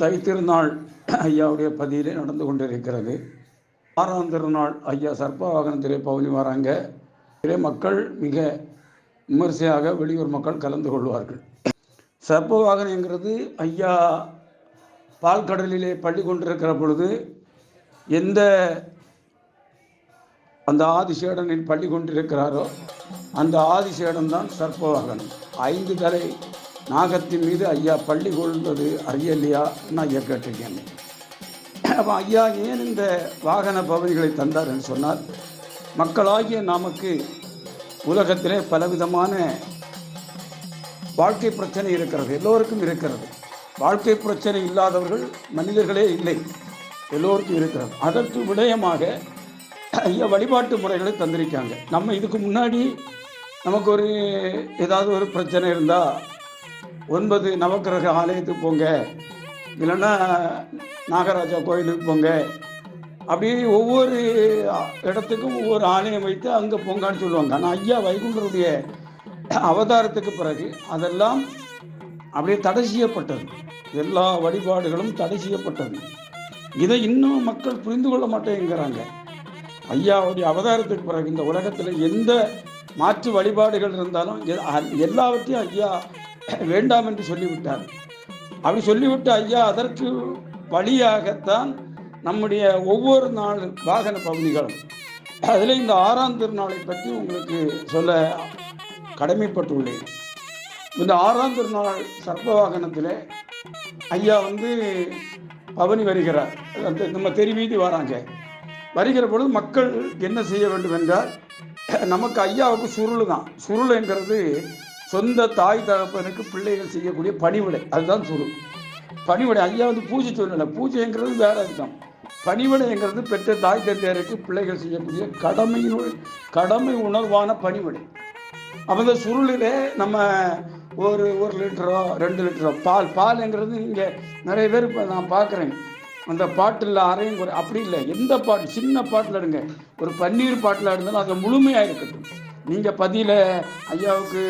தைத்திருநாள் ஐயாவுடைய பதியிலே நடந்து கொண்டிருக்கிறது. ஆறாம் திருநாள் ஐயா சர்ப்ப வாகனத்திலே பவுனி வராங்க. இதிலே மக்கள் மிக விமரிசையாக வெளியூர் மக்கள் கலந்து கொள்வார்கள். சர்ப்ப வாகனங்கிறது ஐயா பால்கடலிலே பள்ளி கொண்டிருக்கிற பொழுது எந்த அந்த ஆதிசேடனில் பள்ளி கொண்டிருக்கிறாரோ அந்த ஆதிசேடன் தான் சர்ப்பவாகனம். ஐந்து தலை நாகத்தின் மீது ஐயா பள்ளி கொள்வது அறியலையா? நான் ஐயா கேட்டிருக்கேன். அப்போ ஐயா ஏன் இந்த வாகன பவனிகளை தந்தார் என்று சொன்னால் மக்களாகிய நமக்கு உலகத்திலே பலவிதமான வாழ்க்கை பிரச்சனை இருக்கிறது எல்லோருக்கும் இருக்கிறது. வாழ்க்கை பிரச்சனை இல்லாதவர்கள் மனிதர்களே இல்லை எல்லோருக்கும் இருக்கிறது. அதற்கு விடயமாக ஐயா வழிபாட்டு முறைகளை தந்திருக்காங்க. நம்ம இதுக்கு முன்னாடி நமக்கு ஒரு ஏதாவது ஒரு பிரச்சனை இருந்தால் ஒன்பது நவக்கிரக ஆலயத்துக்கு போங்க. இல்லைன்னா நாகராஜா கோயிலுக்கு போங்க. அப்படி ஒவ்வொரு இடத்துக்கும் ஒவ்வொரு ஆலயம் வைத்து அங்கே போங்கன்னு சொல்லுவாங்க. ஆனால் ஐயா வைகுண்டருடைய அவதாரத்துக்கு பிறகு அதெல்லாம் அப்படியே தடை செய்யப்பட்டது. எல்லா வழிபாடுகளும் தடை செய்யப்பட்டது. இதை இன்னும் மக்கள் புரிந்து கொள்ள மாட்டேங்கிறாங்க. ஐயாவுடைய அவதாரத்துக்கு பிறகு இந்த உலகத்தில் எந்த மாற்று வழிபாடுகள் இருந்தாலும் எல்லாவற்றையும் ஐயா வேண்டாம் என்று சொல்லிவிட்டார். அப்படி சொல்லிவிட்டு ஐயா அதற்கு வழியாகத்தான் நம்முடைய ஒவ்வொரு நாள் வாகன பகுதிகளும் அதில் இந்த ஆறாம் திருநாளை பற்றி உங்களுக்கு சொல்ல கடமைப்பட்டுள்ளேன். இந்த ஆறாம் திருநாள் சர்ப்ப வாகனத்தில் ஐயா வந்து பவனி வருகிறார். அந்த நம்ம தெரிவீதி வராங்க. வருகிற பொழுது மக்கள் என்ன செய்ய வேண்டும் என்றால் நமக்கு ஐயாவுக்கு சுருள் தான் சுருளுங்கிறது சொந்த தாய் தகப்பனுக்கு பிள்ளைகள் செய்யக்கூடிய பணிவிடை. அதுதான் சுருள் பணிவிடை. ஐயா வந்து பூஜை சொல்லலை பூஜைங்கிறது வேற அதுதான் பணிவிடைங்கிறது பெற்ற தாய் தந்தையருக்கு பிள்ளைகள் செய்யக்கூடிய கடமையினுள் கடமை உணர்வான பணிவிடை. அந்த சுருளிலே நம்ம ஒரு ஒரு லிட்டரோ ரெண்டு லிட்டரோ பால் பால்ங்கிறது இங்கே நிறைய பேர் இப்போ நான் பார்க்குறேன். அந்த பாட்டில் அரையும் குறை. அப்படி இல்லை. எந்த பாட்டு சின்ன பாட்டில் எடுங்க. ஒரு பன்னீர் பாட்டில் இருந்தாலும் அது முழுமையாக இருக்கட்டும். நீங்கள் பதியில் ஐயாவுக்கு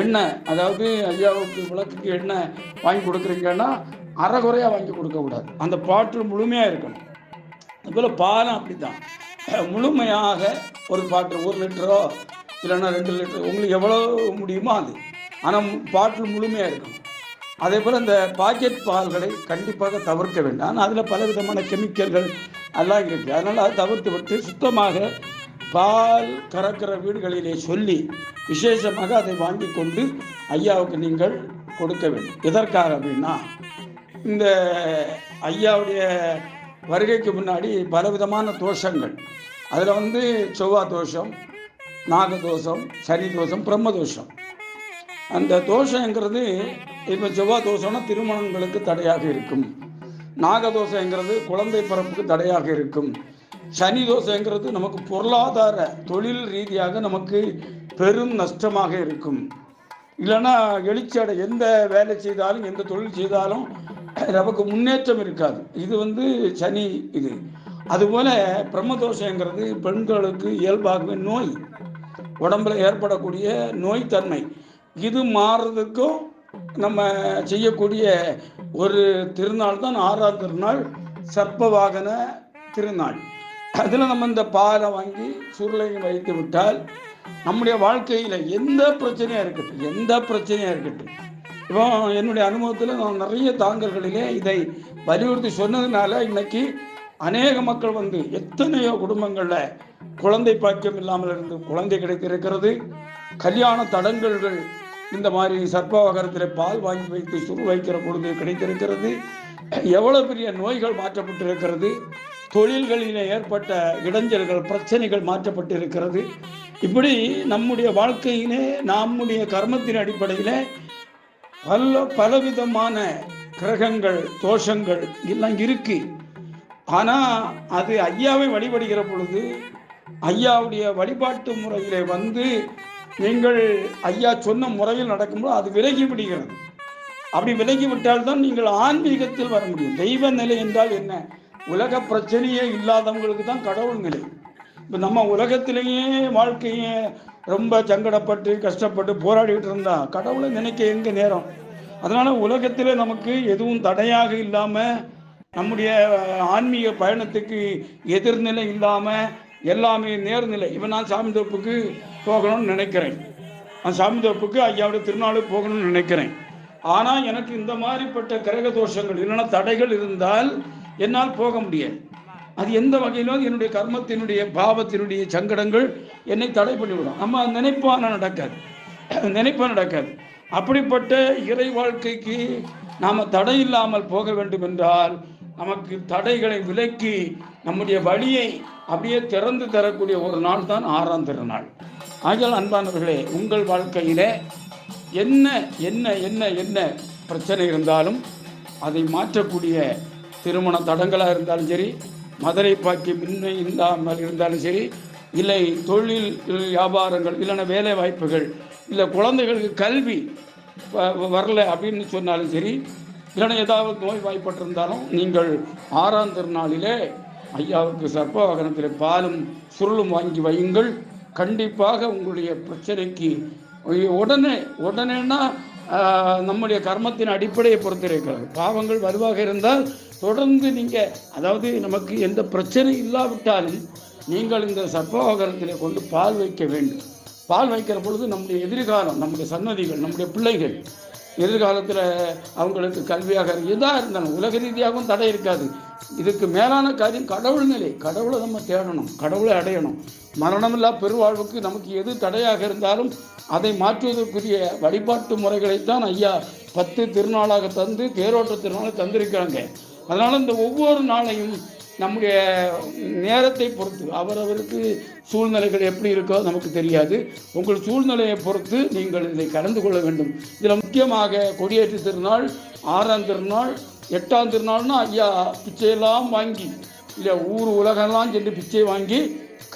எண்ணெய் அதாவது ஐயாவுக்கு விளக்குக்கு எண்ணெய் வாங்கி கொடுக்குறீங்கன்னா அரைகுறையாக வாங்கி கொடுக்கக்கூடாது அந்த பாட்டில் முழுமையாக இருக்கணும். அதுபோல் பாலம் அப்படிதான் முழுமையாக ஒரு பாட்டு ஒரு லிட்டரோ இல்லைன்னா ரெண்டு லிட்டர் உங்களுக்கு எவ்வளோ முடியுமோ அது. ஆனால் பாட்டில் முழுமையாக இருக்கும் அதே போல் இந்த பாக்கெட் பால்களை கண்டிப்பாக தவிர்க்க வேண்டும். ஆனால் அதில் பல விதமான கெமிக்கல்கள் எல்லாம் இருக்குது அதனால் அதை தவிர்த்து விட்டு சுத்தமாக பால் கறக்கிற வீடுகளிலே சொல்லி விசேஷமாக அதை வாங்கி கொண்டு ஐயாவுக்கு நீங்கள் கொடுக்க வேண்டும். எதற்காக அப்படின்னா இந்த ஐயாவுடைய வருகைக்கு முன்னாடி பலவிதமான தோஷங்கள். அதில் வந்து செவ்வாய் தோஷம் நாகதோஷம் சனி தோஷம் பிரம்ம தோஷம். அந்த தோஷங்கிறது இப்போ செவ்வாய் தோஷம்னா திருமணங்களுக்கு தடையாக இருக்கும். நாகதோஷங்கிறது குழந்தை பிறப்புக்கு தடையாக இருக்கும். சனி தோஷங்கிறது நமக்கு பொருளாதார தொழில் ரீதியாக நமக்கு பெரும் நஷ்டமாக இருக்கும். இல்லைன்னா எழுச்சியடை எந்த வேலை செய்தாலும் எந்த தொழில் செய்தாலும் நமக்கு முன்னேற்றம் இருக்காது. இது வந்து சனி இது. அதுபோல் பிரம்மதோஷங்கிறது பெண்களுக்கு இயல்பாகவே நோய் உடம்புல ஏற்படக்கூடிய நோய்த்தன்மை இது மாறுறதுக்கும் நம்ம செய்யக்கூடிய ஒரு திருநாள் தான் ஆறாம் திருநாள் சர்ப்பவாகன திருநாள். அதில் நம்ம இந்த பாலை வாங்கி சுருளையும் வைத்து விட்டால் நம்முடைய வாழ்க்கையில் எந்த பிரச்சனையாக இருக்கட்டும் எந்த பிரச்சனையாக இருக்கட்டும். இப்போ என்னுடைய அனுபவத்தில் நான் நிறைய தாங்கல்களிலே இதை வலியுறுத்தி சொன்னதுனால இன்னைக்கு அநேக மக்கள் வந்து எத்தனையோ குடும்பங்களில் குழந்தை பாக்கியம் இல்லாமல் இருந்து குழந்தை கிடைத்திருக்கிறது. கல்யாண தடங்கல்கள் இந்த மாதிரி சர்ப்பவகரத்தில் பால் வாங்கி வைத்து சுரு வைக்கிற பொழுது கிடைத்திருக்கிறது. எவ்வளோ பெரிய நோய்கள் மாற்றப்பட்டிருக்கிறது. தொழில்களில் ஏற்பட்ட இடைஞ்சல்கள் பிரச்சனைகள் மாற்றப்பட்டு இருக்கிறது இப்படி நம்முடைய வாழ்க்கையிலே நம்முடைய கர்மத்தின் அடிப்படையில் பல பலவிதமான கிரகங்கள் தோஷங்கள் எல்லாம் இருக்கு. ஆனால் அது ஐயாவை வழிபடுகிற பொழுது ஐயாவுடைய வழிபாட்டு முறையிலே வந்து நீங்கள் ஐயா சொன்ன முறையில் நடக்கும்போது அது விலகி விடுகிறது அப்படி விலகி விட்டால்தான் நீங்கள் ஆன்மீகத்தில் வர முடியும். தெய்வ நிலை என்றால் என்ன? உலக பிரச்சனையே இல்லாதவங்களுக்கு தான் கடவுள் இப்போ நம்ம உலகத்திலேயே வாழ்க்கையே ரொம்ப சங்கடப்பட்டு கஷ்டப்பட்டு போராடிக்கிட்டு இருந்தா கடவுளை நினைக்க எங்க நேரம்? அதனால் உலகத்தில் நமக்கு எதுவும் தடையாக இல்லாமல் நம்முடைய ஆன்மீக பயணத்துக்கு எதிர்நிலை இல்லாமல் எல்லாமே நேர்நிலை. இவன் நான் சாமி தோப்புக்கு போகணும்னு நினைக்கிறேன். நான் சாமி தோப்புக்கு ஐயாவுடைய திருநாளுக்கு போகணும்னு நினைக்கிறேன். ஆனால் எனக்கு இந்த மாதிரிப்பட்ட கிரக தோஷங்கள் இல்லைன்னா தடைகள் இருந்தால் என்னால் போக முடியாது. அது எந்த வகையிலும் என்னுடைய கர்மத்தினுடைய பாவத்தினுடைய சங்கடங்கள் என்னை தடை பண்ணிவிடும். நம்ம நினைப்பான நடக்காது. நினைப்பா நடக்காது. அப்படிப்பட்ட இறை வாழ்க்கைக்கு நாம் தடை இல்லாமல் போக வேண்டும் என்றால் நமக்கு தடைகளை விலக்கி நம்முடைய வழியை அப்படியே திறந்து தரக்கூடிய ஒரு நாள் தான் ஆறாம் திருநாள். ஆகியால் அன்பானவர்களே உங்கள் வாழ்க்கையிலே என்ன என்ன என்ன என்ன பிரச்சனை இருந்தாலும் அதை மாற்றக்கூடிய திருமண தடங்களாக இருந்தாலும் சரி மதுரை பாக்கி மின்மை இல்லாமல் இருந்தாலும் சரி இல்லை தொழில் வியாபாரங்கள் இல்லைன்னா வேலை வாய்ப்புகள் இல்லை குழந்தைகளுக்கு கல்வி வ- வரல அப்படின்னு சொன்னாலும் சரி இல்லைன்னா ஏதாவது நோய் வாய்ப்பட்டிருந்தாலும் நீங்கள் ஆறாம் திருநாளிலே ஐயாவுக்கு சர்ப்ப வாகனத்தில் பாலும் சுருளும் வாங்கி வையுங்கள். கண்டிப்பாக உங்களுடைய பிரச்சனைக்கு உடனே உடனேன்னா நம்முடைய கர்மத்தின் அடிப்படையை பொறுத்து இருக்கிறது பாவங்கள் வலுவாக இருந்தால் தொடர்ந்து நீங்கள் அதாவது நமக்கு எந்த பிரச்சனை இல்லாவிட்டாலும் நீங்கள் இந்த சர்ப்பவாகனத்திலே கொண்டு பால் வைக்க வேண்டும். பால் வைக்கிற பொழுது நம்முடைய எதிர்காலம் நம்முடைய சன்னதிகள் நம்முடைய பிள்ளைகள் எதிர்காலத்தில் அவங்களுக்கு கல்வியாக இதாக இருந்தாலும் உலக ரீதியாகவும் தடை இருக்காது. இதுக்கு மேலான காரியம் கடவுள் நிலை. கடவுளை நம்ம தேடணும். கடவுளை அடையணும். மரணமில்லா பெருவாழ்வுக்கு நமக்கு எது தடையாக இருந்தாலும் அதை மாற்றுவதற்குரிய வழிபாட்டு முறைகளைத்தான் ஐயா பத்து திருநாளாக தந்து தேரோட்ட திருநாளை தந்திருக்காங்க அதனால் இந்த ஒவ்வொரு நாளையும் நம்முடைய நேரத்தை பொறுத்து அவரவருக்கு சூழ்நிலைகள் எப்படி இருக்கோ நமக்கு தெரியாது. உங்கள் சூழ்நிலையை பொறுத்து நீங்கள் இதை கலந்து கொள்ள வேண்டும். இதில் முக்கியமாக கொடியேற்று திருநாள் ஆறாம் திருநாள் எட்டாம் திருநாள்னா ஐயா பிச்சையெல்லாம் வாங்கி இல்லை ஊர் உலகெல்லாம் சென்று பிச்சை வாங்கி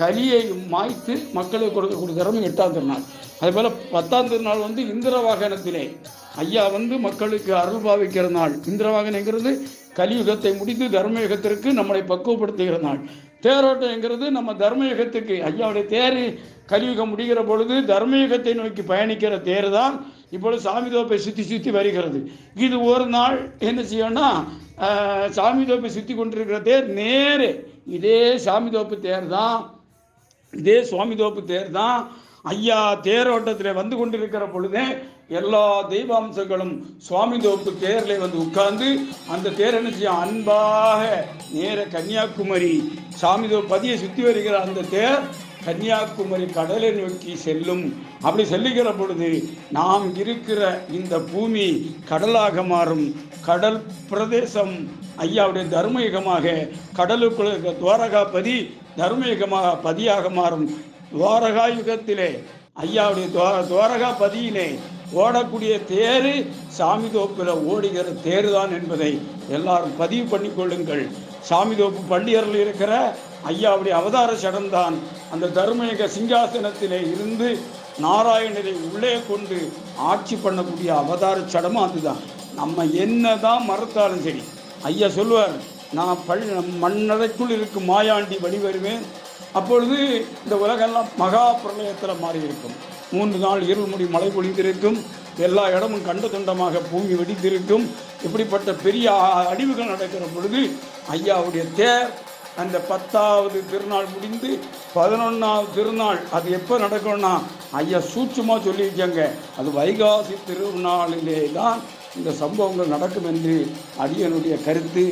கலியை மாய்த்து மக்களுக்கு கொடுக்கக்கூடிய திறமை எட்டாம் திருநாள். அதுபோல் பத்தாம் திருநாள் வந்து இந்திர வாகனத்திலே ஐயா வந்து மக்களுக்கு அருள் பாவிக்கிற நாள். இந்திர வாகனங்கிறது கலியுகத்தை முடித்து தர்மயுகத்திற்கு நம்மளை பக்குவப்படுத்துகிற நாள் தேரோட்டம்ங்கிறது நம்ம தர்மயுகத்துக்கு ஐயாவுடைய தேர் கலியுகம் முடிகிற பொழுது தர்மயுகத்தை நோக்கி பயணிக்கிற தேர் தான் இப்பொழுது சாமி தோப்பை சுற்றி சுற்றி வருகிறது. இது ஒரு நாள் என்ன செய்யணும்னா சாமி தோப்பை சுற்றி கொண்டிருக்கிற தேர் நேரே இதே சாமி தோப்பு தேர் தான் இதே சுவாமி தோப்பு தேர் தான் ஐயா தேரோட்டத்தில் வந்து கொண்டிருக்கிற பொழுதே எல்லா தெய்வாம்சங்களும் சுவாமி தோப்பு தேரில் வந்து உட்கார்ந்து அந்த தேர் என்ன செய்யும்? அன்பாக நேர கன்னியாகுமரி சாமி பதியை சுற்றி வருகிற அந்த தேர் கன்னியாகுமரி கடலை நோக்கி செல்லும். அப்படி செல்லுகிற பொழுது நாம் இருக்கிற இந்த பூமி கடலாக மாறும். கடல் பிரதேசம் ஐயாவுடைய தர்மயுகமாக கடலுக்குள்ள துவாரகாபதி தர்மயுகமாக பதியாக மாறும். துவாரகா யுகத்திலே ஐயாவுடைய துவார துவாரகா பதியிலே ஓடக்கூடிய தேரு சாமி தோப்பில் ஓடுகிற தேரு தான் என்பதை எல்லாரும் பதிவு பண்ணிக்கொள்ளுங்கள் சாமி தோப்பு பள்ளியரில் இருக்கிற ஐயாவுடைய அவதார சடம்தான் அந்த தர்மயுக சிங்காசனத்திலே இருந்து நாராயணரை உள்ளே கொண்டு ஆட்சி பண்ணக்கூடிய அவதார சடமும் அதுதான். நம்ம என்ன தான் மறுத்தாலும் சரி. ஐயா சொல்லுவார் நான் பள் மண்ணறைக்குள் இருக்கும் மாயாண்டி வழி வருவேன் அப்பொழுது இந்த உலகெல்லாம் மகா பிரளயத்தில் மாறி இருக்கும் மூன்று நாள் இருள்முடி மழை பொழிந்திருக்கும். எல்லா இடமும் கண்ட துண்டமாக பூமி வெடித்திருக்கும். இப்படிப்பட்ட பெரிய அழிவுகள் நடக்கிற பொழுது ஐயாவுடைய தேர் அந்த பத்தாவது திருநாள் முடிந்து பதினொன்றாவது திருநாள் அது எப்போ நடக்கும்னா ஐயா சூட்சமாக சொல்லியிருக்காங்க. அது வைகாசி திருநாளிலே தான் இந்த சம்பவங்கள் நடக்கும் என்று அடியனுடைய கருத்து.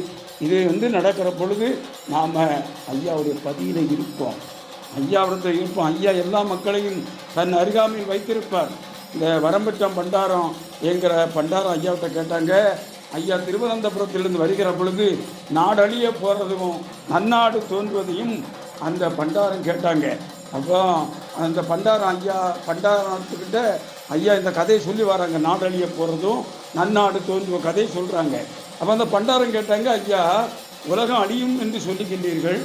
இது வந்து நடக்கிற பொழுது நாம் ஐயாவுடைய பதியில் இருப்போம். ஐயாவிடத்தில் இருப்போம். ஐயா எல்லா மக்களையும் தன் அருகாமையில் வைத்திருப்பார். இந்த வரம்பட்டம் பண்டாரம் என்கிற பண்டாரம் ஐயாவிட்ட கேட்டாங்க. ஐயா திருவனந்தபுரத்திலிருந்து வருகிற பொழுது நாடழிய போகிறதும் நன்னாடு தோன்றுவதையும் அந்த பண்டாரம் கேட்டாங்க. அப்போ அந்த பண்டாரம் ஐயா பண்டாரத்துக்கிட்ட ஐயா இந்த கதையை சொல்லி வராங்க. நாடழிய போகிறதும் நன்னாடு தோன்றும் கதையை சொல்கிறாங்க அப்போ அந்த பண்டாரம் கேட்டாங்க ஐயா உலகம் அழியும் என்று சொல்லுகின்றீர்கள்.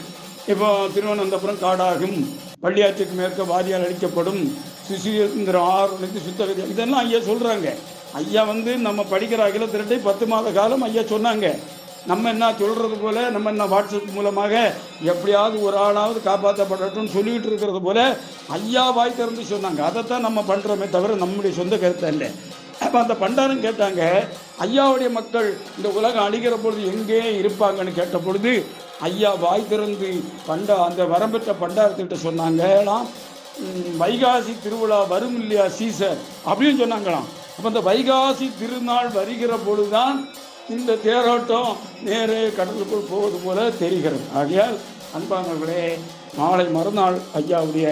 இப்போ திருவனந்தபுரம் காடாகும். பள்ளியாற்றுக்கு மேற்க வாரியால் அழிக்கப்படும். சுசீந்திரம் ஆறு சுத்தகதி இதெல்லாம் ஐயா சொல்கிறாங்க ஐயா வந்து நம்ம படிக்கிற அகில திரட்டை பத்து மாத காலம் ஐயா சொன்னாங்க. நம்ம என்ன சொல்கிறது போல நம்ம என்ன வாட்ஸ்அப் மூலமாக எப்படியாவது ஒரு ஆளாவது காப்பாற்றப்படட்டும்னு சொல்லிக்கிட்டு இருக்கிறது போல ஐயா வாய் திறந்து சொன்னாங்க. அதைத்தான் நம்ம பண்ணுறோமே தவிர நம்முடைய சொந்த கருத்தை இல்லை. அப்போ அந்த பண்டாரம் கேட்டாங்க ஐயாவுடைய மக்கள் இந்த உலகம் அழிகிற பொழுது எங்கே இருப்பாங்கன்னு கேட்ட பொழுது ஐயா வாய் திறந்து பண்டா அந்த வரம்பெற்ற பண்டாரத்திட்ட சொன்னாங்களாம். வைகாசி திருவிழா வரும் இல்லையா சீசர்? அப்படின்னு சொன்னாங்களாம். அப்போ இந்த வைகாசி திருநாள் வருகிற பொழுதுதான் இந்த தேரோட்டம் நேரே கடலுக்குள் போவது போல தெரிகிறது. ஆகையால் அன்பானவர்களே நாளை மறுநாள் ஐயாவுடைய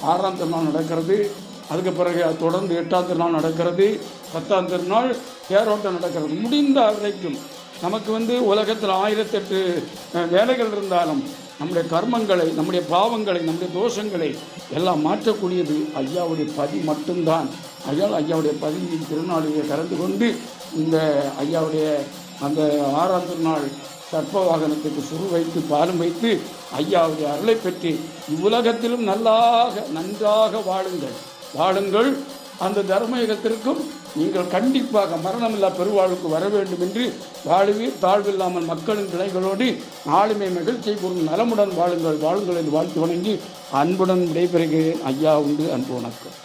ஆறாம் திருநாள் நடக்கிறது. அதுக்கு பிறகு தொடர்ந்து எட்டாம் திருநாள் நடக்கிறது. பத்தாம் திருநாள் தேரோட்டம் நடக்கிறது. முடிந்த வரைக்கும் நமக்கு வந்து உலகத்தில் ஆயிரத்தெட்டு வேலைகள் இருந்தாலும் நம்முடைய கர்மங்களை நம்முடைய பாவங்களை நம்முடைய தோஷங்களை எல்லாம் மாற்றக்கூடியது ஐயாவுடைய பதி மட்டும்தான். ஐயா ஐயாவுடைய பதியின் திருநாளிலே கலந்து கொண்டு இந்த ஐயாவுடைய அந்த ஆறாம் திருநாள் சர்ப்ப வாகனத்துக்கு சுரு வைத்து பாலும் வைத்து ஐயாவுடைய அருளை பெற்று இவ்வுலகத்திலும் நல்லாக நன்றாக வாழுங்கள். வாழுங்கள். அந்த தர்மயுகத்திற்கும் நீங்கள் கண்டிப்பாக மரணமில்லா பெருவாழ்வுக்கு வர வேண்டும் என்று வாழ்வீர் தாழ்வில்லாமல் மக்களின் பிழைகளோடு நாளுமே மகிழ்ச்சி கூறும் நலமுடன் வாழுங்கள் வாழுங்கள் என்று வாழ்த்து வணங்கி அன்புடன் விடைபெறுகிறேன். ஐயா உண்டு. அன்பு வணக்கம்.